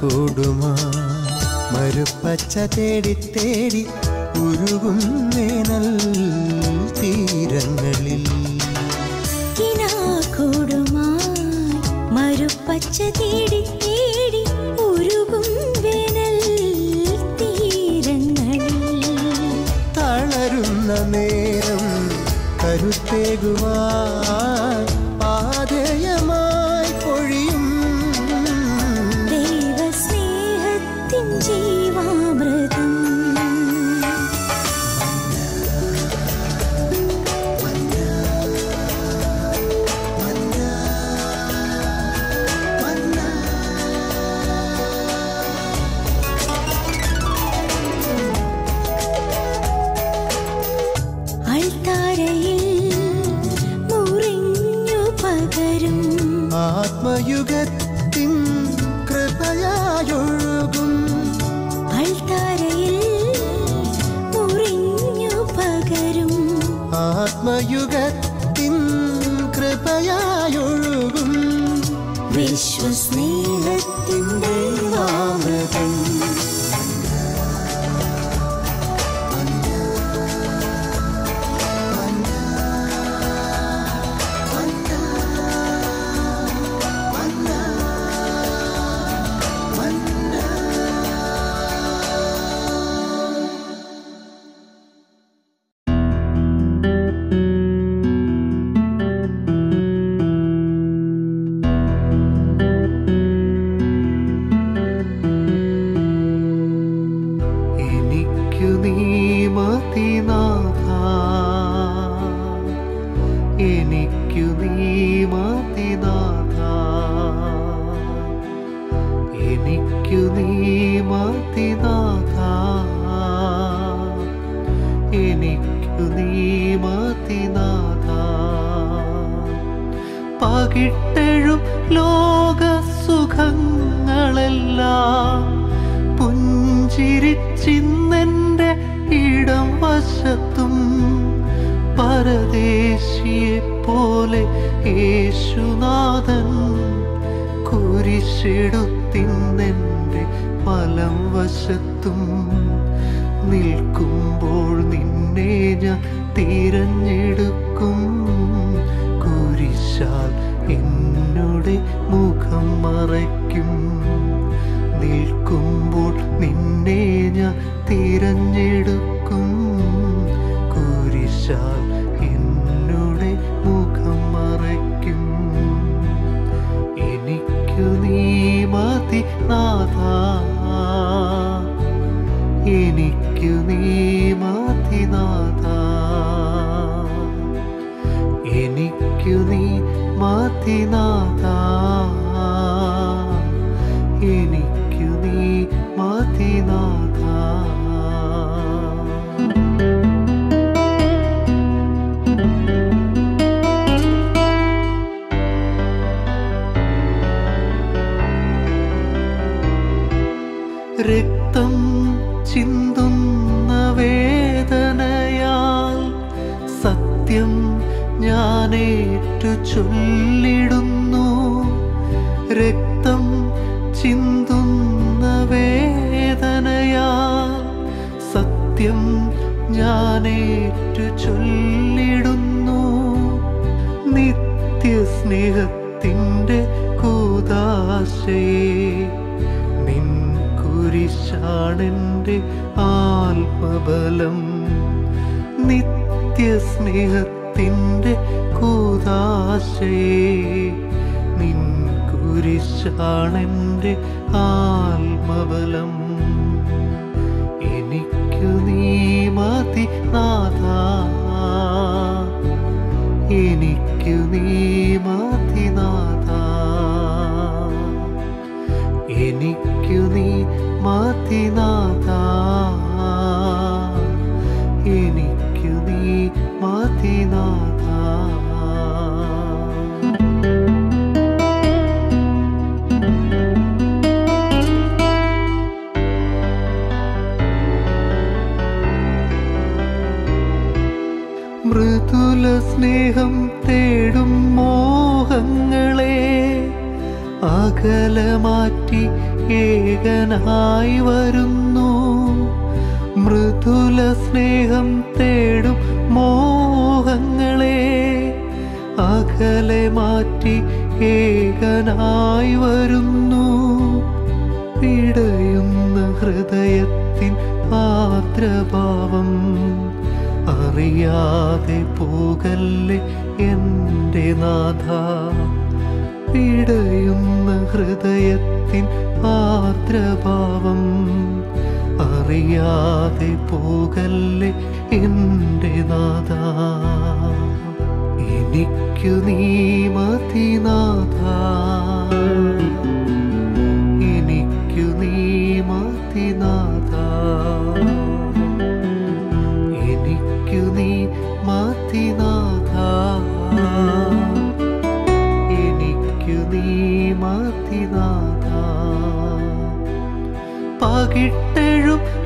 കൂടുമാ മരുപ്പച്ച തേടി തേടി ഉരുകും വേനൽ തീരങ്ങളിൽ. കിനാക്കൂടുമായി മരുപ്പച്ച തേടി നേരം കരുത്തേകുവാൻ കുരിശെടുത്തിന്നെന്റെ പലം വശത്തും നിൽക്കുമ്പോൾ നിന്നെ ഞാൻ തിരഞ്ഞെടുക്കും. കുരിശാൽ എന്നോടെ മുഖം മറയ്ക്കും. നിൽക്കുമ്പോൾ നിന്നെ ഞാൻ തിരഞ്ഞെടുക്കും. കുരിശാൽ മതി നാഥ. എനിക്കു നീ മതി നാഥ. എനിക്കു നീ മതി നാഥ. രക്തം ചിന്തുന്ന വേദനയാൽ സത്യം ഞാനേറ്റു ചൊല്ലിടുന്നു രക്തം ചിന്തുന്ന വേദനയാൽ സത്യം ഞാനേറ്റു ചൊല്ലിടുന്നു നിത്യസ്നേഹത്തിന്റെ കൂതാശയെ കുരിശാണെന്റെ ആത്മബലം. നിത്യസ്നേഹത്തിന്റെ കൂതാശയെ. നിൻ കുരിശാണെന്റെ ആത്മബലം. എനിക്കു നീ മതി നാഥ. എനിക്കു നീ മതി നാഥ. എനിക്കു നീ മതിനാഥ. എനിക്കു നീ മതിനാഥ. മൃദുല സ്നേഹം തേടും മോഹങ്ങളെ അകലമാറ്റി മാറ്റി ഏകനായി വരുന്നു. മൃദുല സ്നേഹം തേടും മോഹങ്ങളെ അകലെ മാറ്റി ഏകനായി വരുന്നു. പിടയുന്ന ഹൃദയത്തിൻ ആദ്രഭാവം അറിയാതെ പോകല്ലേ എന്റെ നാഥ? പിടയുന്ന ഹൃദയത്തിൻ ആർദ്രഭാവം അറിയാതെ പോകല്ലേ എന്റെ നാഥ. എനിക്കു നീ മതിനാഥ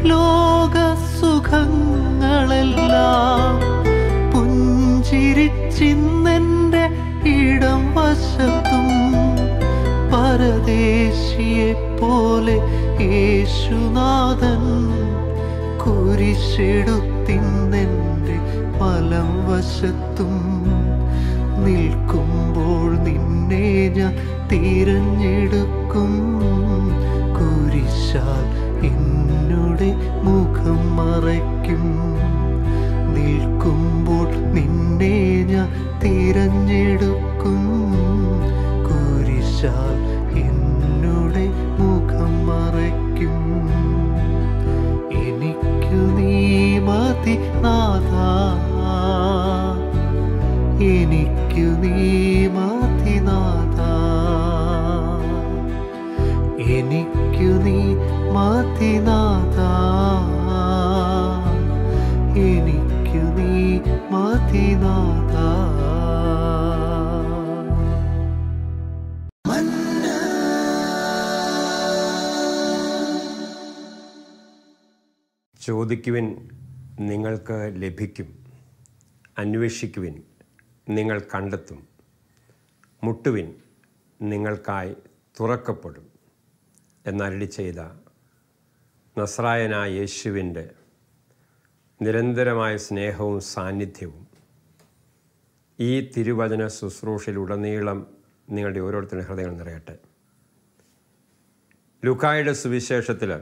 പകിട്ടെഴും ലോക സുഖങ്ങളെല്ലാം പുഞ്ചിരിച്ചിന്നെന്റെ ഇടം വശത്തും പരദേശിയെ പോലെ യേശുനാഥൻ കുരിശെടുത്തിന്നെന്റെ വലം വശത്തും നിൽക്കുമ്പോൾ നിന്നെ ഞാൻ തിരഞ്ഞെടുക്കും കുരിശാൽ എന്നുടെ മുഖം മറയ്ക്കും. നിൽക്കുമ്പോൾ നിന്നെ ഞാൻ തിരഞ്ഞെടുക്കും. കുരിശാൽ എന്നുടെ മുഖം മറയ്ക്കും. എനിക്കു നീ മതി നാഥ. എനിക്കു നീ മതി നാഥ. എനിക്കു നീ നീ ചോദിക്കുവിൻ നിങ്ങൾക്ക് ലഭിക്കും. അന്വേഷിക്കുവിൻ നിങ്ങൾ കണ്ടെത്തും. മുട്ടുവിൻ നിങ്ങൾക്കായി തുറക്കപ്പെടും. എന്നരളി ചെയ്ത നസ്രായനായ യേശുവിന്റെ നിരന്തരമായ സ്നേഹവും സാന്നിധ്യവും ഈ തിരുവചന ശുശ്രൂഷയിലുടനീളം നിങ്ങളുടെ ഓരോരുത്തരുടെ ഹൃദയങ്ങൾ നിറയട്ടെ. ലുക്കായുടെ സുവിശേഷത്തിൽ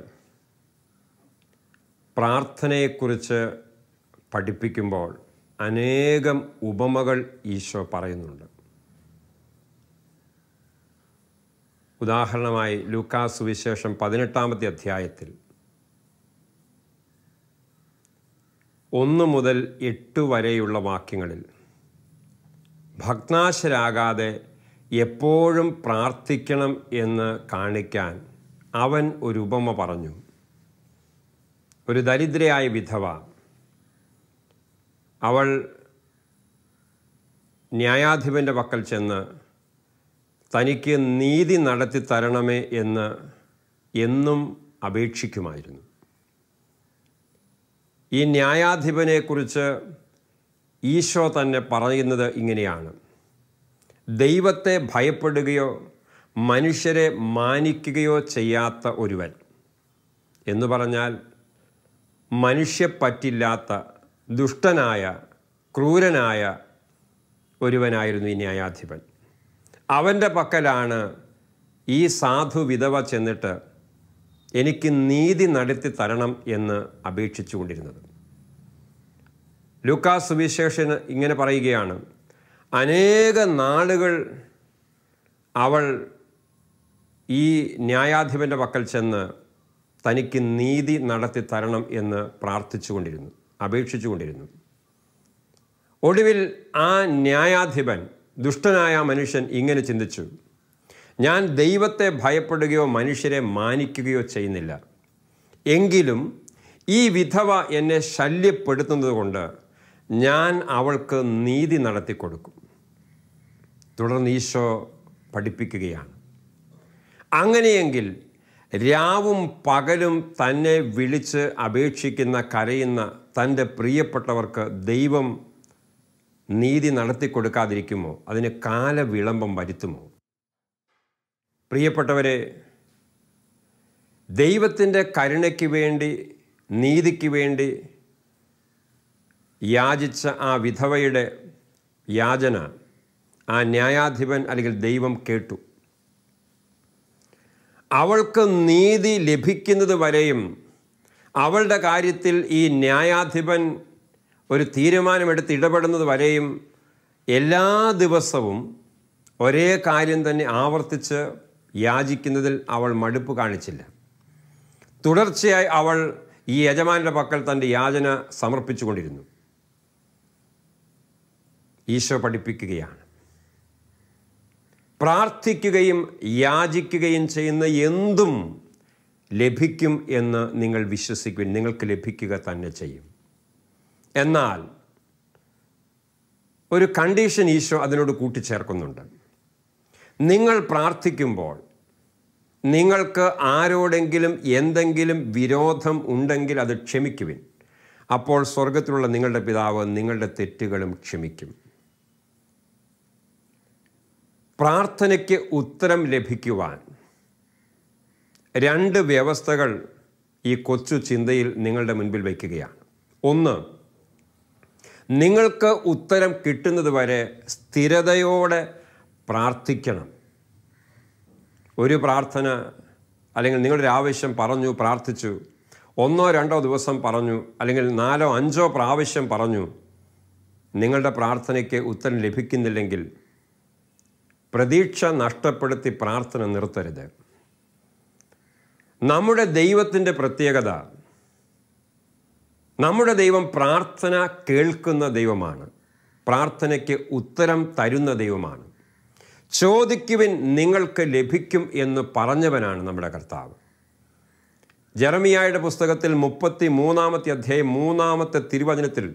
പ്രാർത്ഥനയെക്കുറിച്ച് പഠിപ്പിക്കുമ്പോൾ അനേകം ഉപമകൾ ഈശോ പറയുന്നുണ്ട്. ഉദാഹരണമായി ലൂക്കാ സുവിശേഷം പതിനെട്ടാമത്തെ അധ്യായത്തിൽ ഒന്ന് മുതൽ എട്ട് വരെയുള്ള വാക്യങ്ങളിൽ. ഭഗ്നാശരാകാതെ എപ്പോഴും പ്രാർത്ഥിക്കണം എന്ന് കാണിക്കാൻ അവൻ ഒരു ഉപമ പറഞ്ഞു. ഒരു ദരിദ്രയായ വിധവ അവൾ ന്യായാധിപന്റെ പക്കൽ ചെന്ന് തനിക്ക് നീതി നടത്തി തരണമേ എന്ന് എന്നും അപേക്ഷിക്കുമായിരുന്നു. ഈ ന്യായാധിപനെക്കുറിച്ച് ഈശോ തന്നെ പറയുന്നത് ഇങ്ങനെയാണ്. ദൈവത്തെ ഭയപ്പെടുകയോ മനുഷ്യരെ മാനിക്കുകയോ ചെയ്യാത്ത ഒരുവൻ എന്ന് പറഞ്ഞാൽ മനുഷ്യപ്പറ്റില്ലാത്ത ദുഷ്ടനായ ക്രൂരനായ ഒരുവനായിരുന്നു ഈ ന്യായാധിപൻ. അവന്റെ പക്കലാണ് ഈ സാധു വിധവ ചെന്നിട്ട് എനിക്ക് നീതി നടത്തി തരണം എന്ന് അപേക്ഷിച്ചു കൊണ്ടിരുന്നത് ലൂക്കാസ് സുവിശേഷൻ ഇങ്ങനെ പറയുകയാണ് അനേക നാളുകൾ അവൾ ഈ ന്യായാധിപന്റെ പക്കൽ ചെന്ന് തനിക്ക് നീതി നടത്തി തരണം എന്ന് പ്രാർത്ഥിച്ചുകൊണ്ടിരുന്നു കൊണ്ടിരുന്നു അപേക്ഷിച്ചു കൊണ്ടിരുന്നു ഒടുവിൽ ആ ന്യായാധിപൻ ദുഷ്ടനായ മനുഷ്യൻ ഇങ്ങനെ ചിന്തിച്ചു ഞാൻ ദൈവത്തെ ഭയപ്പെടുകയോ മനുഷ്യരെ മാനിക്കുകയോ ചെയ്യുന്നില്ല. എങ്കിലും ഈ വിധവ എന്നെ ശല്യപ്പെടുത്തുന്നത് കൊണ്ട് ഞാൻ അവൾക്ക് നീതി നടത്തി കൊടുക്കും തുടർന്ന് ഈശോ പഠിപ്പിക്കുകയാണ്. അങ്ങനെയെങ്കിൽ രാവും പകലും തന്നെ വിളിച്ച് അപേക്ഷിക്കുന്ന കരയുന്ന തന്റെ പ്രിയപ്പെട്ടവർക്ക് ദൈവം നീതി നടത്തി കൊടുക്കാതിരിക്കുമോ അതിന് കാലവിളംബം വരുത്തുമോ? പ്രിയപ്പെട്ടവരെ ദൈവത്തിന്റെ കരുണയ്ക്ക് വേണ്ടി നീതിക്ക് വേണ്ടി യാചിച്ച ആ വിധവയുടെ യാചന ആ ന്യായാധിപൻ അല്ലെങ്കിൽ ദൈവം കേട്ടു. അവൾക്ക് നീതി ലഭിക്കുന്നത് വരെയും അവളുടെ കാര്യത്തിൽ ഈ ന്യായാധിപൻ ഒരു തീരുമാനമെടുത്ത് ഇടപെടുന്നത് വരെയും എല്ലാ ദിവസവും ഒരേ കാര്യം തന്നെ ആവർത്തിച്ച് യാചിക്കുന്നതിൽ അവൾ മടുപ്പ് കാണിച്ചില്ല. തുടർച്ചയായി അവൾ ഈ യജമാനന്റെ പക്കൽ തന്റെ യാചന സമർപ്പിച്ചുകൊണ്ടിരുന്നു. ഈശോ പഠിപ്പിക്കുകയാണ്. പ്രാർത്ഥിക്കുകയും യാചിക്കുകയും ചെയ്യുന്ന എന്തും ലഭിക്കും എന്ന് നിങ്ങൾ വിശ്വസിക്കുവിൻ. നിങ്ങൾക്ക് ലഭിക്കുക തന്നെ ചെയ്യും. എന്നാൽ ഒരു കണ്ടീഷൻ ഈശോ അതിനോട് കൂട്ടിച്ചേർക്കുന്നുണ്ട്. നിങ്ങൾ പ്രാർത്ഥിക്കുമ്പോൾ നിങ്ങൾക്ക് ആരോടെങ്കിലും എന്തെങ്കിലും വിരോധം ഉണ്ടെങ്കിൽ അത് ക്ഷമിക്കുവിൻ. അപ്പോൾ സ്വർഗത്തിലുള്ള നിങ്ങളുടെ പിതാവ് നിങ്ങളുടെ തെറ്റുകളും ക്ഷമിക്കും. പ്രാർത്ഥനയ്ക്ക് ഉത്തരം ലഭിക്കുവാൻ രണ്ട് വ്യവസ്ഥകൾ ഈ കൊച്ചു ചിന്തയിൽ നിങ്ങളുടെ മുൻപിൽ വയ്ക്കുകയാണ്. ഒന്ന് നിങ്ങൾക്ക് ഉത്തരം കിട്ടുന്നത് വരെ സ്ഥിരതയോടെ പ്രാർത്ഥിക്കണം. ഒരു പ്രാർത്ഥന അല്ലെങ്കിൽ നിങ്ങളുടെ ആവശ്യം പറഞ്ഞു പ്രാർത്ഥിച്ചു. ഒന്നോ രണ്ടോ ദിവസം പറഞ്ഞു അല്ലെങ്കിൽ നാലോ അഞ്ചോ പ്രാവശ്യം പറഞ്ഞു നിങ്ങളുടെ പ്രാർത്ഥനയ്ക്ക് ഉത്തരം ലഭിക്കുന്നില്ലെങ്കിൽ പ്രതീക്ഷ നഷ്ടപ്പെടുത്തി പ്രാർത്ഥന നിർത്തരുത്. നമ്മുടെ ദൈവത്തിന്റെ പ്രത്യേകത നമ്മുടെ ദൈവം പ്രാർത്ഥന കേൾക്കുന്ന ദൈവമാണ്. പ്രാർത്ഥനയ്ക്ക് ഉത്തരം തരുന്ന ദൈവമാണ്. ചോദിക്കുവിൻ നിങ്ങൾക്ക് ലഭിക്കും എന്ന് പറഞ്ഞവനാണ് നമ്മുടെ കർത്താവ്. ജെറമിയായുടെ പുസ്തകത്തിൽ മുപ്പത്തി മൂന്നാമത്തെ അധ്യായം മൂന്നാമത്തെ തിരുവചനത്തിൽ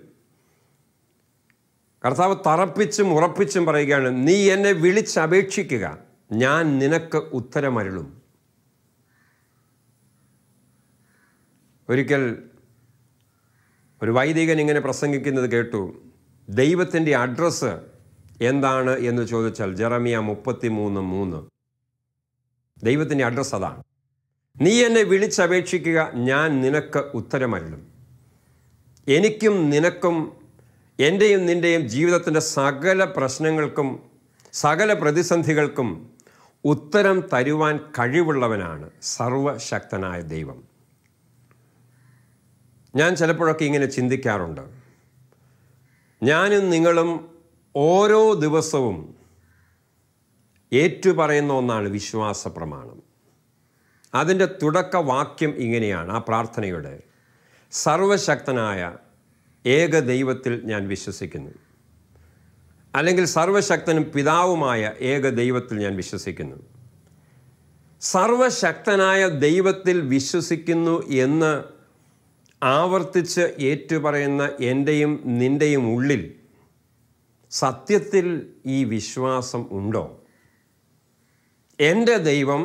കർത്താവ് തറപ്പിച്ചും ഉറപ്പിച്ചും പറയുകയാണ് നീ എന്നെ വിളിച്ചപേക്ഷിക്കുക ഞാൻ നിനക്ക് ഉത്തരമരുളും. ഒരിക്കൽ ഒരു വൈദികൻ ഇങ്ങനെ പ്രസംഗിക്കുന്നത് കേട്ടു ദൈവത്തിന്റെ അഡ്രസ്സ് എന്താണ് എന്ന് ചോദിച്ചാൽ ജെറമിയ മുപ്പത്തി മൂന്ന്. മൂന്ന് ദൈവത്തിന്റെ അഡ്രസ്സ് അതാണ്. നീ എന്നെ വിളിച്ചപേക്ഷിക്കുക ഞാൻ നിനക്ക് ഉത്തരമരുളും. എനിക്കും നിനക്കും എന്റെയും നിന്റെയും ജീവിതത്തിന്റെ സകല പ്രശ്നങ്ങൾക്കും സകല പ്രതിസന്ധികൾക്കും ഉത്തരം തരുവാൻ കഴിവുള്ളവനാണ് സർവശക്തനായ ദൈവം. ഞാൻ ചിലപ്പോഴൊക്കെ ഇങ്ങനെ ചിന്തിക്കാറുണ്ട്. ഞാനും നിങ്ങളും ഓരോ ദിവസവും ഏറ്റുപറയുന്ന ഒന്നാണ് വിശ്വാസ പ്രമാണം അതിന്റെ തുടക്കവാക്യം ഇങ്ങനെയാണ് ആ പ്രാർത്ഥനയുടെ. സർവശക്തനായ ഏക ദൈവത്തിൽ ഞാൻ വിശ്വസിക്കുന്നു. അല്ലെങ്കിൽ സർവശക്തനും പിതാവുമായ ഏക ദൈവത്തിൽ ഞാൻ വിശ്വസിക്കുന്നു. സർവശക്തനായ ദൈവത്തിൽ വിശ്വസിക്കുന്നു എന്ന് ആവർത്തിച്ച് ഏറ്റുപറയുന്ന എന്റെയും നിന്റെയും ഉള്ളിൽ സത്യത്തിൽ ഈ വിശ്വാസം ഉണ്ടോ? എന്റെ ദൈവം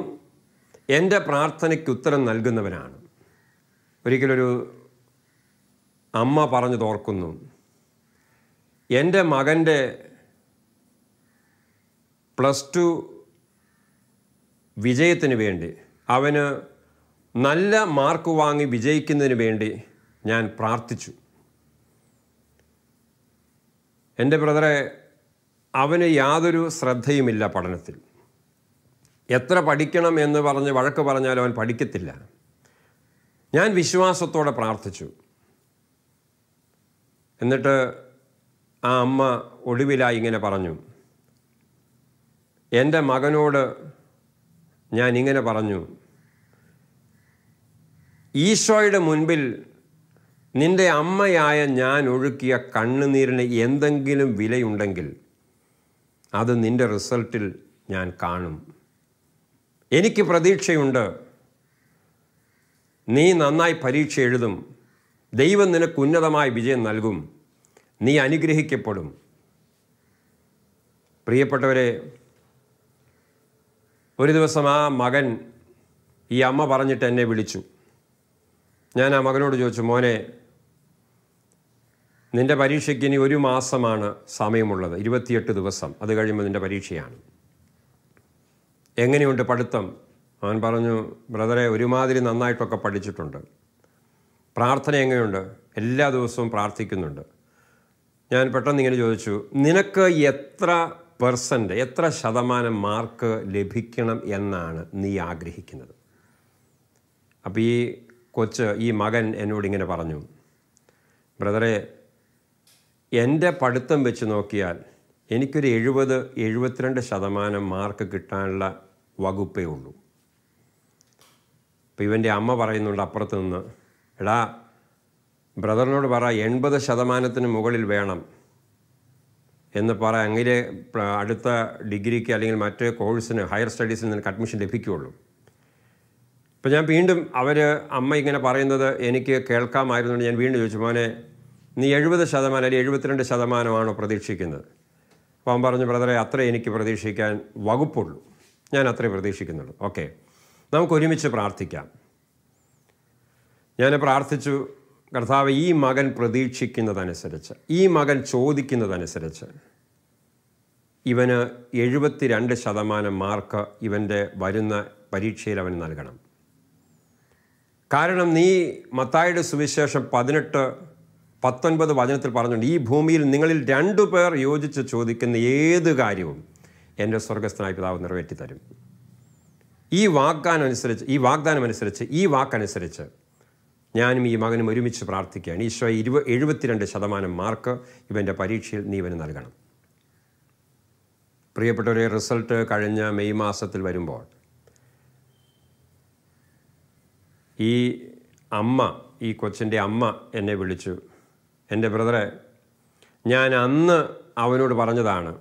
എന്റെ പ്രാർത്ഥനയ്ക്ക് ഉത്തരം നൽകുന്നവനാണ്. ഒരിക്കലൊരു അമ്മ പറഞ്ഞു തോർക്കുന്നു എന്റെ മകന്റെ പ്ലസ് ടു വിജയത്തിന് വേണ്ടി അവന് നല്ല മാർക്ക് വാങ്ങി വിജയിക്കുന്നതിന് വേണ്ടി ഞാൻ പ്രാർത്ഥിച്ചു. എന്റെ ബ്രദറെ അവന് യാതൊരു ശ്രദ്ധയുമില്ല പഠനത്തിൽ. എത്ര പഠിക്കണം എന്ന് പറഞ്ഞ് വഴക്ക് പറഞ്ഞാലും അവൻ പഠിക്കത്തില്ല. ഞാൻ വിശ്വാസത്തോടെ പ്രാർത്ഥിച്ചു. എന്നിട്ട് ആ അമ്മ ഒടുവിലായി ഇങ്ങനെ പറഞ്ഞു. എന്റെ മകനോട് ഞാൻ ഇങ്ങനെ പറഞ്ഞു ഈശോയുടെ മുൻപിൽ നിന്റെ അമ്മയായ ഞാൻ ഒഴുക്കിയ കണ്ണുനീരിന് എന്തെങ്കിലും വിലയുണ്ടെങ്കിൽ അത് നിന്റെ റിസൾട്ടിൽ ഞാൻ കാണും. എനിക്ക് പ്രതീക്ഷയുണ്ട്. നീ നന്നായി പരീക്ഷ എഴുതും. ദൈവം നിനക്ക് ഉന്നതമായ വിജയം നൽകും. നീ അനുഗ്രഹിക്കപ്പെടും. പ്രിയപ്പെട്ടവരെ ഒരു ദിവസം ആ മകൻ ഈ അമ്മ പറഞ്ഞിട്ട് എന്നെ വിളിച്ചു. ഞാൻ ആ മകനോട് ചോദിച്ചു മോനെ നിന്റെ പരീക്ഷയ്ക്ക് ഇനി ഒരു മാസമാണ് സമയമുള്ളത്. ഇരുപത്തിയെട്ട് ദിവസം. അത് കഴിയുമ്പോൾ നിന്റെ പരീക്ഷയാണ്. എങ്ങനെയുണ്ട് പഠിത്തം? അവൻ പറഞ്ഞു ബ്രദറെ ഒരുമാതിരി നന്നായിട്ടൊക്കെ പഠിച്ചിട്ടുണ്ട്. പ്രാർത്ഥന എങ്ങനെയുണ്ട്? എല്ലാ ദിവസവും പ്രാർത്ഥിക്കുന്നുണ്ട്. ഞാൻ പെട്ടെന്ന് ഇങ്ങനെ ചോദിച്ചു നിനക്ക് എത്ര പെർസെന്റ് എത്ര ശതമാനം മാർക്ക് ലഭിക്കണം എന്നാണ് നീ ആഗ്രഹിക്കുന്നത്? അപ്പോൾ ഈ കൊച്ച് ഈ മകൻ എന്നോട് ഇങ്ങനെ പറഞ്ഞു ബ്രദറെ എന്റെ പഠിത്തം വെച്ച് നോക്കിയാൽ എനിക്കൊരു എഴുപത് എഴുപത്തിരണ്ട് ശതമാനം മാർക്ക് കിട്ടാനുള്ള വകുപ്പേ ഉള്ളൂ. അപ്പോൾ ഇവന്റെ അമ്മ പറയുന്നുണ്ട് അപ്പുറത്ത് നിന്ന് എടാ ബ്രദറിനോട് പറ എൺപത് ശതമാനത്തിന് മുകളിൽ വേണം എന്ന് പറ അങ്ങനെ അടുത്ത ഡിഗ്രിക്ക് അല്ലെങ്കിൽ മറ്റ് കോഴ്സിന് ഹയർ സ്റ്റഡീസിന് നിനക്ക് അഡ്മിഷൻ ലഭിക്കുകയുള്ളൂ ഇപ്പം ഞാൻ വീണ്ടും അവർ അമ്മ ഇങ്ങനെ പറയുന്നത് എനിക്ക് കേൾക്കാമായിരുന്നു ഞാൻ വീണ്ടും ചോദിച്ചു മോനെ നീ എഴുപത് ശതമാനം അല്ലെങ്കിൽ എഴുപത്തിരണ്ട് ശതമാനമാണോ പ്രതീക്ഷിക്കുന്നത്? അപ്പോൾ അവൻ പറഞ്ഞു ബ്രദറെ അത്ര എനിക്ക് പ്രതീക്ഷിക്കാൻ വകുപ്പുള്ളൂ. ഞാൻ അത്രേ പ്രതീക്ഷിക്കുന്നുള്ളൂ. ഓക്കെ. നമുക്ക് ഒരുമിച്ച് പ്രാർത്ഥിക്കാം. ഞാൻ പ്രാർത്ഥിച്ചു കർത്താവ് ഈ മകൻ പ്രതീക്ഷിക്കുന്നതനുസരിച്ച് ഈ മകൻ ചോദിക്കുന്നതനുസരിച്ച് ഇവന് എഴുപത്തിരണ്ട് ശതമാനം മാർക്ക് ഇവന്റെ വരുന്ന പരീക്ഷയിൽ അവൻ നൽകണം. കാരണം നീ മത്തായുടെ സുവിശേഷം പതിനെട്ട് പത്തൊൻപത് വചനത്തിൽ പറഞ്ഞുകൊണ്ട് ഈ ഭൂമിയിൽ നിങ്ങളിൽ രണ്ടു പേർ യോജിച്ച് ചോദിക്കുന്ന ഏത് കാര്യവും എന്റെ സ്വർഗസ്ഥനായ പിതാവ് നിറവേറ്റി തരും ഈ വാഗ്ദാനം അനുസരിച്ച് ഈ വാഗ്ദാനം അനുസരിച്ച് ഈ വാക്കനുസരിച്ച് ഞാനും ഈ മകനും ഒരുമിച്ച് പ്രാർത്ഥിക്കുകയാണ്. ഈശോ ഇരുപ എഴുപത്തിരണ്ട് ശതമാനം മാർക്ക് ഇവന്റെ പരീക്ഷയിൽ നീ ഇവന് നൽകണം. പ്രിയപ്പെട്ടവരെ റിസൾട്ട് കഴിഞ്ഞ മെയ് മാസത്തിൽ വരുമ്പോൾ ഈ അമ്മ ഈ കൊച്ചിന്റെ അമ്മ എന്നെ വിളിച്ചു എന്റെ ബ്രദറെ ഞാൻ അന്ന് അവനോട് പറഞ്ഞതാണ്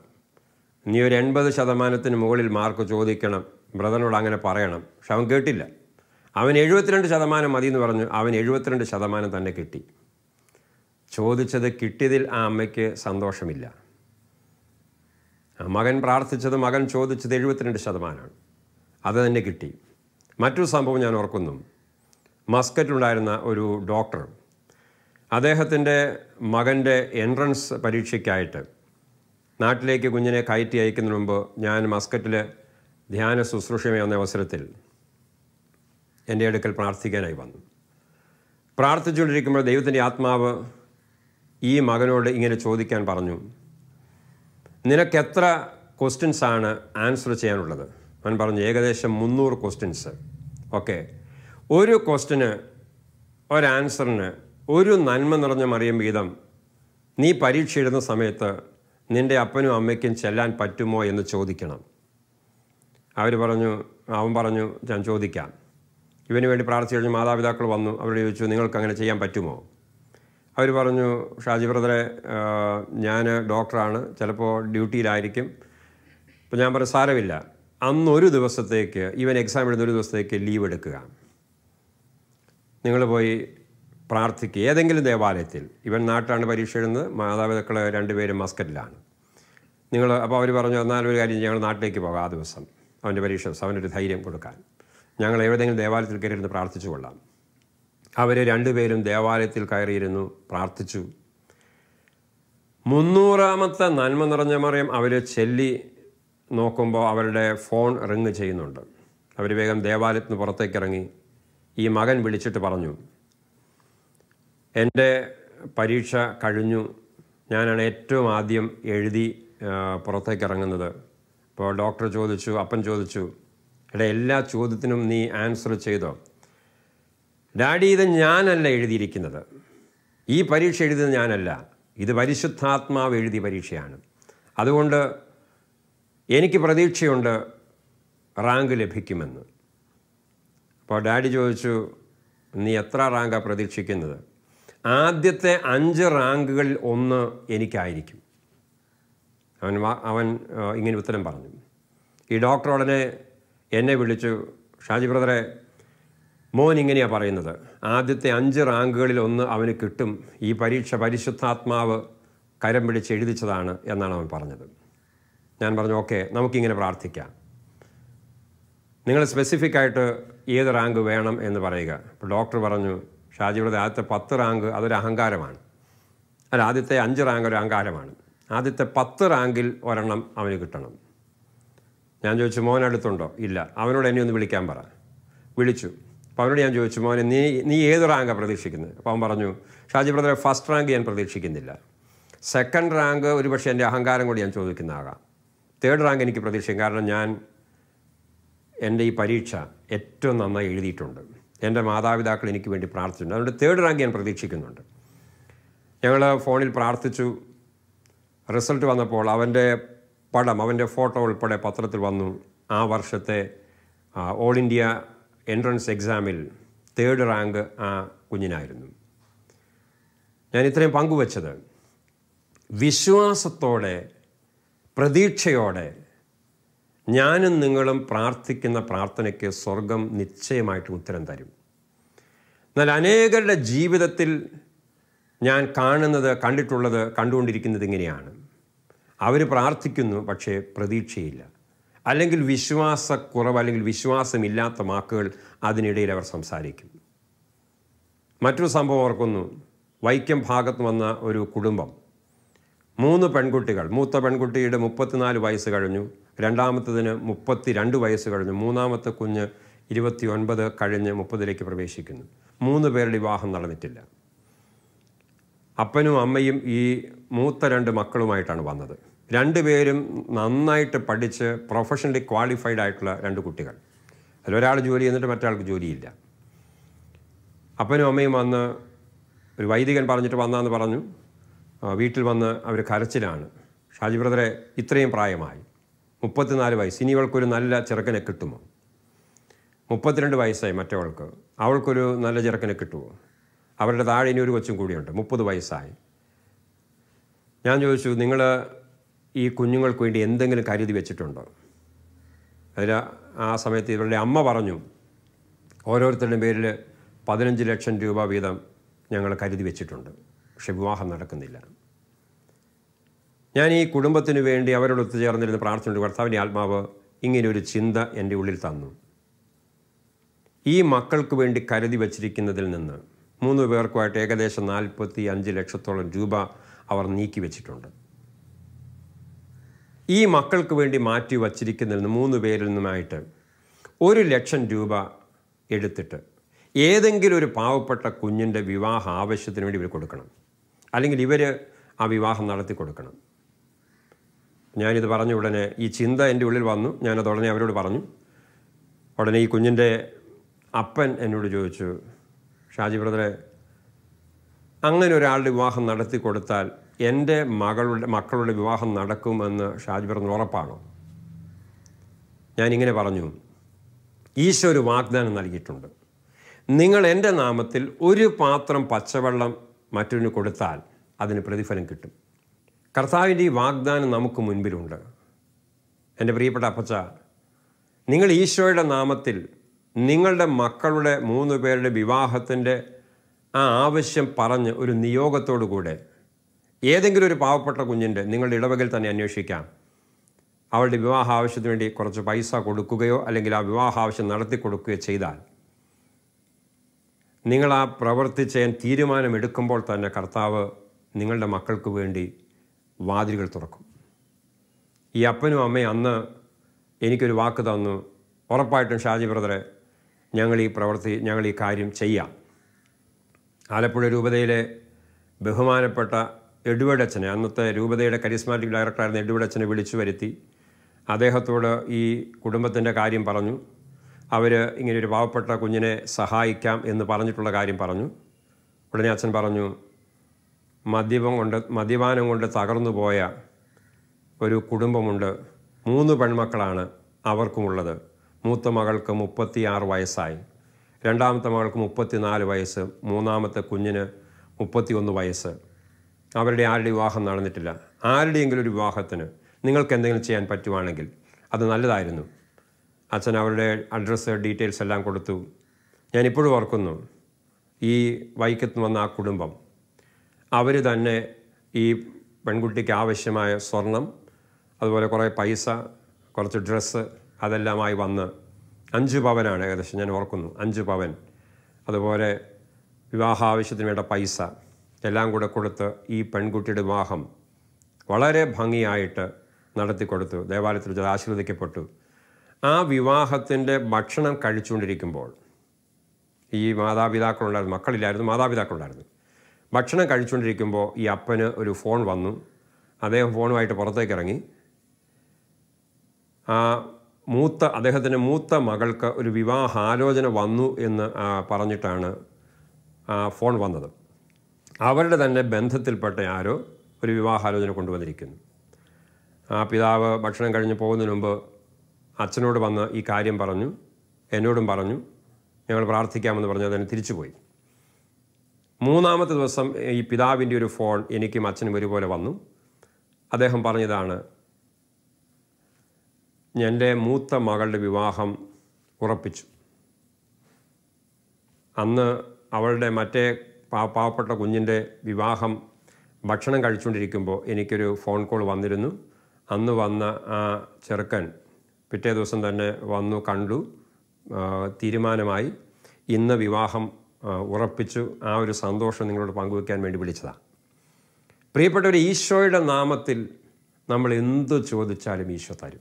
നീ ഒരു എൺപത് ശതമാനത്തിന് മുകളിൽ മാർക്ക് ചോദിക്കണം. ബ്രദറിനോട് അങ്ങനെ പറയണം. പക്ഷെ അവൻ കേട്ടില്ല. അവൻ എഴുപത്തിരണ്ട് ശതമാനം മതി എന്ന് പറഞ്ഞു. അവൻ എഴുപത്തിരണ്ട് ശതമാനം തന്നെ കിട്ടി. ചോദിച്ചത് കിട്ടിയതിൽ ആ അമ്മയ്ക്ക് സന്തോഷമില്ല. മകൻ പ്രാർത്ഥിച്ചത് മകൻ ചോദിച്ചത് എഴുപത്തിരണ്ട് ശതമാനമാണ്. അത് തന്നെ കിട്ടി. മറ്റൊരു സംഭവം ഞാൻ ഓർക്കുന്നു. മസ്കറ്റിലുണ്ടായിരുന്ന ഒരു ഡോക്ടർ അദ്ദേഹത്തിന്റെ മകന്റെ എൻട്രൻസ് പരീക്ഷയ്ക്കായിട്ട് നാട്ടിലേക്ക് കുഞ്ഞിനെ കയറ്റി അയക്കുന്നതിന് മുമ്പ് ഞാൻ മസ്കറ്റിൽ ധ്യാന ശുശ്രൂഷയുമായി വന്ന അവസരത്തിൽ എന്റെ അടുക്കൽ പ്രാർത്ഥിക്കാനായി വന്നു. പ്രാർത്ഥിച്ചുകൊണ്ടിരിക്കുമ്പോൾ ദൈവത്തിന്റെ ആത്മാവ് ഈ മകനോട് ഇങ്ങനെ ചോദിക്കാൻ പറഞ്ഞു നിനക്കെത്ര ക്വസ്റ്റ്യൻസ് ആണ് ആൻസർ ചെയ്യാനുള്ളത്? അവൻ പറഞ്ഞു ഏകദേശം മുന്നൂറ് ക്വസ്റ്റ്യൻസ് ഓക്കെ ഒരു ക്വസ്റ്റിന് ഒരാൻസറിന് ഒരു നന്മ നിറഞ്ഞ മറിയം വീതം നീ പരീക്ഷ എഴുതുന്ന സമയത്ത് നിന്റെ അപ്പനും അമ്മയ്ക്കും ചെല്ലാൻ പറ്റുമോ എന്ന് ചോദിക്കണം. അവർ പറഞ്ഞു അവൻ പറഞ്ഞു ഞാൻ ചോദിക്കാം. ഇവന് വേണ്ടി പ്രാർത്ഥിച്ചു കഴിഞ്ഞ് മാതാപിതാക്കൾ വന്നു. അവരോട് ചോദിച്ചു നിങ്ങൾക്ക് അങ്ങനെ ചെയ്യാൻ പറ്റുമോ? അവർ പറഞ്ഞു ഷാജി ബ്രദറെ ഞാൻ ഡോക്ടറാണ്. ചിലപ്പോൾ ഡ്യൂട്ടിയിലായിരിക്കും. അപ്പോൾ ഞാൻ പറഞ്ഞു സാരമില്ല. അന്നൊരു ദിവസത്തേക്ക് ഇവൻ എക്സാം എഴുതുന്ന ഒരു ദിവസത്തേക്ക് ലീവ് എടുക്കുക. നിങ്ങൾ പോയി പ്രാർത്ഥിക്കുക. ഏതെങ്കിലും ദേവാലയത്തിൽ. ഇവൻ നാട്ടിലാണ് പരീക്ഷ എഴുതുന്നത്. മാതാപിതാക്കൾ രണ്ടുപേരും മസ്കറ്റിലാണ്. നിങ്ങൾ അപ്പോൾ അവർ പറഞ്ഞു എന്നാൽ ഒരു കാര്യം ഞങ്ങൾ നാട്ടിലേക്ക് പോകാം ആ ദിവസം. അവന്റെ പരീക്ഷ ദിവസം. അവനൊരു ധൈര്യം കൊടുക്കാൻ. ഞങ്ങൾ ഏതെങ്കിലും ദേവാലയത്തിൽ കയറിയിരുന്ന് പ്രാർത്ഥിച്ചു കൊള്ളാം. അവർ രണ്ടുപേരും ദേവാലയത്തിൽ കയറിയിരുന്നു പ്രാർത്ഥിച്ചു. മുന്നൂറാമത്തെ നന്മ നിറഞ്ഞ മറിയം അവർ ചെല്ലി നോക്കുമ്പോൾ അവരുടെ ഫോൺ റിങ് ചെയ്യുന്നുണ്ട്. അവർ വേഗം ദേവാലയത്തിന് പുറത്തേക്ക് ഇറങ്ങി. ഈ മകൻ വിളിച്ചിട്ട് പറഞ്ഞു എന്റെ പരീക്ഷ കഴിഞ്ഞു. ഞാനാണ് ഏറ്റവും ആദ്യം എഴുതി പുറത്തേക്ക് ഇറങ്ങുന്നത്. അപ്പോൾ ഡോക്ടർ ചോദിച്ചു അപ്പൻ ചോദിച്ചു എടാ എല്ലാ ചോദ്യത്തിനും നീ ആൻസർ ചെയ്തോ? ഡാഡി ഇത് ഞാനല്ല എഴുതിയിരിക്കുന്നത്. ഈ പരീക്ഷ എഴുതിയത് ഞാനല്ല. ഇത് പരിശുദ്ധാത്മാവ് എഴുതിയ പരീക്ഷയാണ്. അതുകൊണ്ട് എനിക്ക് പ്രതീക്ഷയുണ്ട് റാങ്ക് ലഭിക്കുമെന്ന്. അപ്പോൾ ഡാഡി ചോദിച്ചു നീ എത്ര റാങ്കാണ് പ്രതീക്ഷിക്കുന്നത്? ആദ്യത്തെ അഞ്ച് റാങ്കുകളിൽ ഒന്ന് എനിക്കായിരിക്കും. അവൻ അവൻ ഇങ്ങനെ ഉത്തരം പറഞ്ഞു. ഈ ഡോക്ടർ ഉടനെ എന്നെ വിളിച്ചു ഷാജി ബ്രദറെ മോൻ ഇങ്ങനെയാണ് പറയുന്നത്. ആദ്യത്തെ അഞ്ച് റാങ്കുകളിൽ ഒന്ന് അവന് കിട്ടും. ഈ പരീക്ഷ പരിശുദ്ധാത്മാവ് കരം പിടിച്ച് എഴുതിച്ചതാണ് എന്നാണ് അവൻ പറഞ്ഞത്. ഞാൻ പറഞ്ഞു ഓക്കെ നമുക്കിങ്ങനെ പ്രാർത്ഥിക്കാം. നിങ്ങൾ സ്പെസിഫിക്കായിട്ട് ഏത് റാങ്ക് വേണം എന്ന് പറയുക. ഇപ്പോൾ ഡോക്ടർ പറഞ്ഞു ഷാജിയുടെ ആദ്യത്തെ പത്ത് റാങ്ക് അതൊരു അഹങ്കാരമാണ്. അല്ല ആദ്യത്തെ അഞ്ച് റാങ്ക് ഒരു അഹങ്കാരമാണ്. ആദ്യത്തെ പത്ത് റാങ്കിൽ ഒരെണ്ണം അവന് കിട്ടണം. ഞാൻ ചോദിച്ചു മോൻ അടുത്തുണ്ടോ? ഇല്ല. അവനോട് എന്നെ ഒന്ന് വിളിക്കാൻ പറ. വിളിച്ചു. അപ്പോൾ അവനോട് ഞാൻ ചോദിച്ചു മോനെ നീ നീ ഏത് റാങ്കാണ് പ്രതീക്ഷിക്കുന്നത്? അപ്പോൾ അവൻ പറഞ്ഞു ഷാജി ബ്രദറെ ഫസ്റ്റ് റാങ്ക് ഞാൻ പ്രതീക്ഷിക്കുന്നില്ല. സെക്കൻഡ് റാങ്ക് ഒരു പക്ഷേ എന്റെ അഹങ്കാരം കൂടി ഞാൻ ചോദിക്കുന്നതാകാം. തേർഡ് റാങ്ക് എനിക്ക് പ്രതീക്ഷിക്കും. കാരണം ഞാൻ എന്റെ ഈ പരീക്ഷ ഏറ്റവും നന്നായി എഴുതിയിട്ടുണ്ട്. എന്റെ മാതാപിതാക്കൾ എനിക്ക് വേണ്ടി പ്രാർത്ഥിച്ചിട്ടുണ്ട്. അതുകൊണ്ട് തേർഡ് റാങ്ക് ഞാൻ പ്രതീക്ഷിക്കുന്നുണ്ട്. ഞങ്ങൾ ഫോണിൽ പ്രാർത്ഥിച്ചു. റിസൾട്ട് വന്നപ്പോൾ അവന്റെ പടം അവന്റെ ഫോട്ടോ ഉൾപ്പെടെ പത്രത്തിൽ വന്നു. ആ വർഷത്തെ ഓൾ ഇന്ത്യ എൻട്രൻസ് എക്സാമിൽ തേർഡ് റാങ്ക് ആ കുഞ്ഞിനായിരുന്നു. ഞാൻ ഇത്രയും പങ്കുവച്ചത് വിശ്വാസത്തോടെ പ്രതീക്ഷയോടെ ഞാനും നിങ്ങളും പ്രാർത്ഥിക്കുന്ന പ്രാർത്ഥനയ്ക്ക് സ്വർഗം നിശ്ചയമായിട്ട് ഉത്തരം തരും. എന്നാൽ അനേകരുടെ ജീവിതത്തിൽ ഞാൻ കാണുന്നത് കണ്ടിട്ടുള്ളത് കണ്ടുകൊണ്ടിരിക്കുന്നത് ഇങ്ങനെയാണ്. അവർ പ്രാർത്ഥിക്കുന്നു പക്ഷേ പ്രതീക്ഷയില്ല. അല്ലെങ്കിൽ വിശ്വാസക്കുറവ് അല്ലെങ്കിൽ വിശ്വാസമില്ലാത്ത വാക്കുകൾ അതിനിടയിൽ അവർ സംസാരിക്കും. മറ്റൊരു സംഭവം ഓർക്കുന്നു. വൈക്കം ഭാഗത്ത് വന്ന ഒരു കുടുംബം. മൂന്ന് പെൺകുട്ടികൾ. മൂത്ത പെൺകുട്ടിയുടെ മുപ്പത്തിനാല് വയസ്സ് കഴിഞ്ഞു. രണ്ടാമത്തതിന് മുപ്പത്തി രണ്ട് വയസ്സ് കഴിഞ്ഞു മൂന്നാമത്തെ കുഞ്ഞ് ഇരുപത്തി ഒൻപത് കഴിഞ്ഞ് മുപ്പതിലേക്ക് പ്രവേശിക്കുന്നു. മൂന്ന് പേരുടെ വിവാഹം നടന്നിട്ടില്ല. അപ്പനും അമ്മയും ഈ മൂത്ത രണ്ട് മക്കളുമായിട്ടാണ് വന്നത്. രണ്ടുപേരും നന്നായിട്ട് പഠിച്ച് പ്രൊഫഷണലി ക്വാളിഫൈഡ് ആയിട്ടുള്ള രണ്ട് കുട്ടികൾ. അതിലൊരാൾ ജോലി ചെയ്യുന്നിട്ട് മറ്റൊരാൾക്ക് ജോലിയില്ല. അപ്പനും അമ്മയും വന്ന് ഒരു വൈദികൻ പറഞ്ഞിട്ട് വന്നാന്ന് പറഞ്ഞു. വീട്ടിൽ വന്ന് അവർ കരച്ചിലാണ്. ഷാജി ബ്രദറെ ഇത്രയും പ്രായമായി. മുപ്പത്തിനാല് വയസ്സ്. ഇനി ഇവൾക്കൊരു നല്ല ചെറുക്കനെ കിട്ടുമോ? മുപ്പത്തിരണ്ട് വയസ്സായി മറ്റവൾക്ക്. അവൾക്കൊരു നല്ല ചെറുക്കനെ കിട്ടുമോ? അവരുടെ താഴെ ഇനി ഒരു കൊച്ചും കൂടിയുണ്ട്. മുപ്പത് വയസ്സായി. ഞാൻ ചോദിച്ചു നിങ്ങൾ ഈ കുഞ്ഞുങ്ങൾക്ക് വേണ്ടി എന്തെങ്കിലും കരുതി വെച്ചിട്ടുണ്ടോ? അതിൽ ആ സമയത്ത് ഇവരുടെ അമ്മ പറഞ്ഞു ഓരോരുത്തരുടെയും പേരിൽ പതിനഞ്ച് ലക്ഷം രൂപ വീതം ഞങ്ങൾ കരുതി വെച്ചിട്ടുണ്ട്. പക്ഷെ വിവാഹം നടക്കുന്നില്ല. ഞാൻ ഈ കുടുംബത്തിന് വേണ്ടി അവരോട് ഒത്തുചേർന്നിരുന്ന് പ്രാർത്ഥനയുണ്ട് കർത്താവിന്റെ ആത്മാവ് ഇങ്ങനെ ഒരു ചിന്ത എന്റെ ഉള്ളിൽ തന്നു. ഈ മക്കൾക്ക് വേണ്ടി കരുതി വച്ചിരിക്കുന്നതിൽ നിന്ന് മൂന്ന് പേർക്കുമായിട്ട് ഏകദേശം നാൽപ്പത്തി അഞ്ച് ലക്ഷത്തോളം രൂപ അവർ നീക്കി വെച്ചിട്ടുണ്ട്. ഈ മക്കൾക്ക് വേണ്ടി മാറ്റി വച്ചിരിക്കുന്നതിൽ നിന്ന് മൂന്ന് പേരിൽ നിന്നുമായിട്ട് ഒരു ലക്ഷം രൂപ എടുത്തിട്ട് ഏതെങ്കിലും ഒരു പാവപ്പെട്ട കുഞ്ഞിന്റെ വിവാഹ ആവശ്യത്തിന് വേണ്ടി ഇവർ കൊടുക്കണം. അല്ലെങ്കിൽ ഇവർ ആ വിവാഹം നടത്തി കൊടുക്കണം. ഞാനിത് പറഞ്ഞ ഉടനെ ഈ ചിന്ത എന്റെ ഉള്ളിൽ വന്നു. ഞാനത് ഉടനെ അവരോട് പറഞ്ഞു. ഉടനെ ഈ കുഞ്ഞിന്റെ അപ്പൻ എന്നോട് ചോദിച്ചു ഷാജി ബ്രദറെ അങ്ങനെ ഒരാളുടെ വിവാഹം നടത്തി കൊടുത്താൽ എന്റെ മകളുടെ മക്കളുടെ വിവാഹം നടക്കുമെന്ന് ഷാജി ബ്രദർ ഉറപ്പാണോ? ഞാനിങ്ങനെ പറഞ്ഞു ഈശോ ഒരു വാഗ്ദാനം നൽകിയിട്ടുണ്ട്. നിങ്ങൾ എന്റെ നാമത്തിൽ ഒരു പാത്രം പച്ചവെള്ളം മറ്റൊരു കൊടുത്താൽ അതിന് പ്രതിഫലം കിട്ടും. കർത്താവിന്റെ ഈ വാഗ്ദാനം നമുക്ക് മുൻപിലുണ്ട്. എന്റെ പ്രിയപ്പെട്ട അപ്പച്ച നിങ്ങൾ ഈശോയുടെ നാമത്തിൽ നിങ്ങളുടെ മക്കളുടെ മൂന്ന് പേരുടെ വിവാഹത്തിന്റെ ആ ആവശ്യം പറഞ്ഞ് ഒരു നിയോഗത്തോടു കൂടെ ഏതെങ്കിലും ഒരു പാവപ്പെട്ട കുഞ്ഞിന്റെ നിങ്ങളുടെ ഇടവകയിൽ തന്നെ അന്വേഷിക്കാം. അവളുടെ വിവാഹ ആവശ്യത്തിന് വേണ്ടി കുറച്ച് പൈസ കൊടുക്കുകയോ അല്ലെങ്കിൽ ആ വിവാഹ ആവശ്യം നടത്തി കൊടുക്കുകയോ ചെയ്താൽ നിങ്ങൾ ആ പ്രവർത്തി ചെയ്യാൻ തീരുമാനമെടുക്കുമ്പോൾ തന്നെ കർത്താവ് നിങ്ങളുടെ മക്കൾക്ക് വേണ്ടി വാതിലുകൾ തുറക്കും. ഈ അപ്പനും അമ്മയും അന്ന് എനിക്കൊരു വാക്ക് തന്നു. ഉറപ്പായിട്ടും ഷാജി ബ്രദറെ ഞങ്ങൾ ഈ പ്രവൃത്തി ഞങ്ങൾ ഈ കാര്യം ചെയ്യാം. ആലപ്പുഴ രൂപതയിലെ ബഹുമാനപ്പെട്ട എഡ്വേർഡച്ചനെ അന്നത്തെ രൂപതയുടെ കരിസ്മാറ്റിക് ഡയറക്ടറായിരുന്ന എഡ്വേർഡച്ചനെ വിളിച്ചു വരുത്തി. അദ്ദേഹത്തോട് ഈ കുടുംബത്തിന്റെ കാര്യം പറഞ്ഞു. അവർ ഇങ്ങനെ ഒരു പാവപ്പെട്ട കുഞ്ഞിനെ സഹായിക്കാം എന്ന് പറഞ്ഞിട്ടുള്ള കാര്യം പറഞ്ഞു. ഉടനെ അച്ഛൻ പറഞ്ഞു മദ്യപം കൊണ്ട് മദ്യപാനം കൊണ്ട് തകർന്നു പോയ ഒരു കുടുംബമുണ്ട്. മൂന്ന് പെൺമക്കളാണ് അവർക്കുമുള്ളത്. മൂത്ത മകൾക്ക് മുപ്പത്തിയാറ് വയസ്സായി. രണ്ടാമത്തെ മകൾക്ക് മുപ്പത്തിനാല് വയസ്സ്. മൂന്നാമത്തെ കുഞ്ഞിന് മുപ്പത്തിയൊന്ന് വയസ്സ്. അവരുടെ ആരുടെ വിവാഹം നടന്നിട്ടില്ല. ആരുടെയെങ്കിലും ഒരു വിവാഹത്തിന് നിങ്ങൾക്ക് എന്തെങ്കിലും ചെയ്യാൻ പറ്റുവാണെങ്കിൽ അത് നല്ലതായിരുന്നു. അച്ഛൻ അവരുടെ അഡ്രസ്സ് ഡീറ്റെയിൽസ് എല്ലാം കൊടുത്തു. ഞാനിപ്പോഴും ഓർക്കുന്നു ഈ വൈക്കത്ത് വന്ന ആ കുടുംബം അവർ തന്നെ ഈ പെൺകുട്ടിക്ക് ആവശ്യമായ സ്വർണം അതുപോലെ കുറേ പൈസ കുറച്ച് ഡ്രസ്സ് അതെല്ലാമായി വന്ന് അഞ്ച് പവനാണ് ഏകദേശം ഞാൻ ഓർക്കുന്നു. അഞ്ച് പവൻ. അതുപോലെ വിവാഹ ആവശ്യത്തിന് വേണ്ട പൈസ എല്ലാം കൂടെ കൊടുത്ത് ഈ പെൺകുട്ടിയുടെ വിവാഹം വളരെ ഭംഗിയായിട്ട് നടത്തിക്കൊടുത്തു ദേവാലയത്തിൽ വെച്ചത് ആശീർവദിക്കപ്പെട്ടു. ആ വിവാഹത്തിന്റെ ഭക്ഷണം കഴിച്ചുകൊണ്ടിരിക്കുമ്പോൾ ഈ മാതാപിതാക്കളുണ്ടായിരുന്നു മക്കളില്ലായിരുന്നു മാതാപിതാക്കളുണ്ടായിരുന്നു. ഭക്ഷണം കഴിച്ചുകൊണ്ടിരിക്കുമ്പോൾ ഈ അപ്പന് ഒരു ഫോൺ വന്നു. അദ്ദേഹം ഫോണുമായിട്ട് പുറത്തേക്ക് ഇറങ്ങി ആ മൂത്ത അദ്ദേഹത്തിന്റെ മൂത്ത മകൾക്ക് ഒരു വിവാഹാലോചന വന്നു എന്ന് പറഞ്ഞിട്ടാണ് ഫോൺ വന്നത്. അവരുടെ തന്നെ ബന്ധത്തിൽപ്പെട്ട ആരോ ഒരു വിവാഹാലോചന കൊണ്ടുവന്നിരിക്കുന്നു. ആ പിതാവ് ഭക്ഷണം കഴിഞ്ഞ് പോകുന്നതിന് മുമ്പ് അച്ഛനോട് വന്ന് ഈ കാര്യം പറഞ്ഞു എന്നോടും പറഞ്ഞു ഞങ്ങൾ പ്രാർത്ഥിക്കാമെന്ന് പറഞ്ഞ് അതിന് തിരിച്ചുപോയി. മൂന്നാമത്തെ ദിവസം ഈ പിതാവിന്റെ ഒരു ഫോൺ എനിക്കും അച്ഛനും ഒരുപോലെ വന്നു. അദ്ദേഹം പറഞ്ഞതാണ് എന്റെ മൂത്ത മകളുടെ വിവാഹം ഉറപ്പിച്ചു. അന്ന് അവളുടെ മറ്റേ പാവപ്പെട്ട കുഞ്ഞിന്റെ വിവാഹം ഭക്ഷണം കഴിച്ചുകൊണ്ടിരിക്കുമ്പോൾ എനിക്കൊരു ഫോൺ കോൾ വന്നിരുന്നു. അന്ന് വന്ന ആ ചെറുക്കൻ പിറ്റേ ദിവസം തന്നെ വന്നു കണ്ടു തീരുമാനമായി. ഇന്ന് വിവാഹം ഉറപ്പിച്ചു ആ ഒരു സന്തോഷം നിങ്ങളോട് പങ്കുവെക്കാൻ വേണ്ടി വിളിച്ചതാണ് ഒരു ഈശോയുടെ നാമത്തിൽ നമ്മൾ എന്ത് ചോദിച്ചാലും ഈശോ തരും.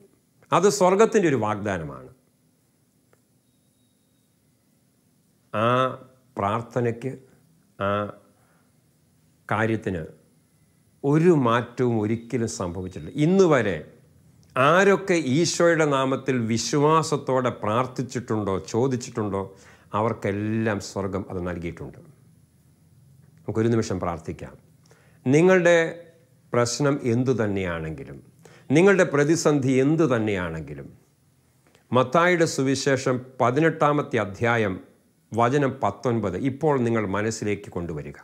അത് സ്വർഗത്തിന്റെ ഒരു വാഗ്ദാനമാണ്. ആ പ്രാർത്ഥനയ്ക്ക് ആ കാര്യത്തിന് ഒരു മാറ്റവും ഒരിക്കലും സംഭവിച്ചിട്ടില്ല. ഇന്ന് വരെ ആരൊക്കെ ഈശോയുടെ നാമത്തിൽ വിശ്വാസത്തോടെ പ്രാർത്ഥിച്ചിട്ടുണ്ടോ ചോദിച്ചിട്ടുണ്ടോ അവർക്കെല്ലാം സ്വർഗം അത് നൽകിയിട്ടുണ്ട്. നമുക്കൊരു നിമിഷം പ്രാർത്ഥിക്കാം. നിങ്ങളുടെ പ്രശ്നം എന്തു തന്നെയാണെങ്കിലും നിങ്ങളുടെ പ്രതിസന്ധി എന്തു തന്നെയാണെങ്കിലും മത്തായിയുടെ സുവിശേഷം പതിനെട്ടാമത്തെ അധ്യായം വചനം പത്തൊൻപത് ഇപ്പോൾ നിങ്ങൾ മനസ്സിലേക്ക് കൊണ്ടുവരിക.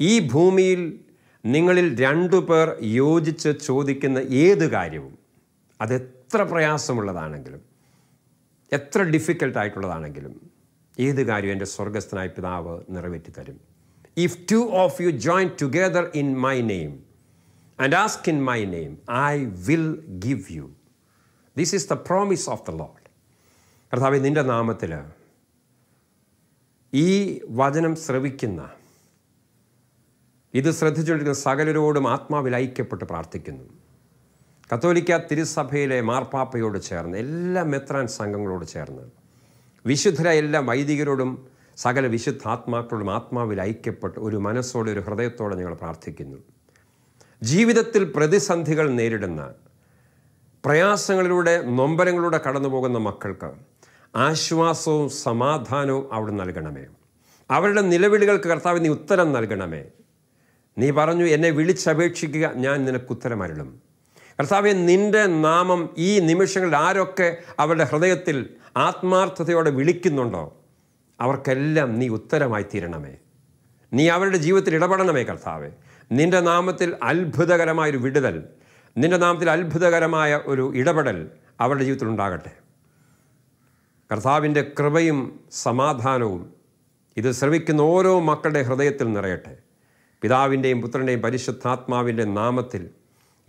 ഈ ഭൂമിയിൽ നിങ്ങളിൽ രണ്ടു പേർ യോജിച്ച് ചോദിക്കുന്ന ഏത് കാര്യവും അതെത്ര പ്രയാസമുള്ളതാണെങ്കിലും എത്ര ഡിഫിക്കൽട്ട് ആയിട്ടുള്ളതാണെങ്കിലും ഏത് കാര്യവും എന്റെ സ്വർഗസ്ഥനായ പിതാവ് നിറവേറ്റി തരും if two of you join together in my name and ask in my name I will give you this is the promise of the lord കർത്താവ് നിന്റെ നാമത്തിൽ ഈ വചനം ശ്രവിക്കുന്ന ഇത് ശ്രദ്ധിച്ചുകൊണ്ടിരിക്കുന്ന സകലരോടും ആത്മാവിൽ ഐക്യപ്പെട്ട് പ്രാർത്ഥിക്കുന്നു. കത്തോലിക്ക തിരുസഭയിലെ മാർപ്പാപ്പയോട് ചേർന്ന് എല്ലാ മെത്രാൻ സംഘങ്ങളോട് ചേർന്ന് വിശുദ്ധരായ എല്ലാ വൈദികരോടും സകല വിശുദ്ധാത്മാക്കളോടും ആത്മാവിൽ ഐക്യപ്പെട്ട് ഒരു മനസ്സോടെ ഒരു ഹൃദയത്തോടെ ഞങ്ങൾ പ്രാർത്ഥിക്കുന്നു. ജീവിതത്തിൽ പ്രതിസന്ധികൾ നേരിടുന്ന പ്രയാസങ്ങളിലൂടെ നൊമ്പരങ്ങളിലൂടെ കടന്നു പോകുന്ന മക്കൾക്ക് ആശ്വാസവും സമാധാനവും അവിടെ നൽകണമേ. അവരുടെ നിലവിളികൾക്ക് കർത്താവ് നീ ഉത്തരം നൽകണമേ. നീ പറഞ്ഞു എന്നെ വിളിച്ചപേക്ഷിക്കുക ഞാൻ നിനക്ക് ഉത്തരമരുളും. കർത്താവെ നിന്റെ നാമം ഈ നിമിഷങ്ങളിൽ ആരൊക്കെ അവരുടെ ഹൃദയത്തിൽ ആത്മാർത്ഥതയോടെ വിളിക്കുന്നുണ്ടോ അവർക്കെല്ലാം നീ ഉത്തരമായി തീരണമേ. നീ അവരുടെ ജീവിതത്തിൽ ഇടപെടണമേ കർത്താവെ. നിന്റെ നാമത്തിൽ അത്ഭുതകരമായൊരു വിടുതൽ നിന്റെ നാമത്തിൽ അത്ഭുതകരമായ ഒരു ഇടപെടൽ അവരുടെ ജീവിതത്തിൽ ഉണ്ടാകട്ടെ. കർത്താവിന്റെ കൃപയും സമാധാനവും ഇത് ശ്രവിക്കുന്ന ഓരോ മക്കളുടെ ഹൃദയത്തിൽ നിറയട്ടെ. പിതാവിന്റെയും പുത്രന്റെയും പരിശുദ്ധാത്മാവിന്റെ നാമത്തിൽ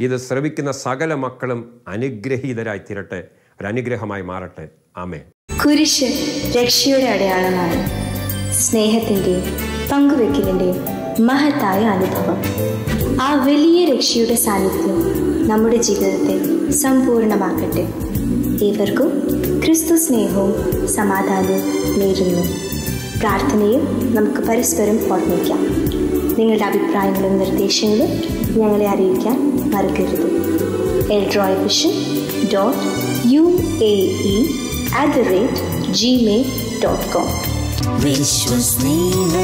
ഇത് ശ്രവിക്കുന്ന സകല മക്കളും അനുഗ്രഹീതരായി തീരട്ടെ ഒരു അനുഗ്രഹമായി മാറട്ടെ. ആമേ കുരിശ് രക്ഷയുടെ അടയാളമാണ്. സ്നേഹത്തിന്റെയും പങ്കുവെക്കലിന്റെയും മഹത്തായ അനുഭവം. ആ വലിയ രക്ഷയുടെ സാന്നിധ്യം നമ്മുടെ ജീവിതത്തെ സമ്പൂർണമാക്കട്ടെ ഏവർക്കും ക്രിസ്തു സ്നേഹവും സമാധാനവും നേരുന്നു. പ്രാർത്ഥനയും നമുക്ക് പരസ്പരം ഓർമ്മിക്കാം. നിങ്ങളുടെ അഭിപ്രായങ്ങളും നിർദ്ദേശങ്ങളും ഞങ്ങളെ അറിയിക്കാൻ മറക്കരുത്. Eldroy vision dot U A at the rate Gmail dot com വിശ്വസ്നേഹത്തിന്റെ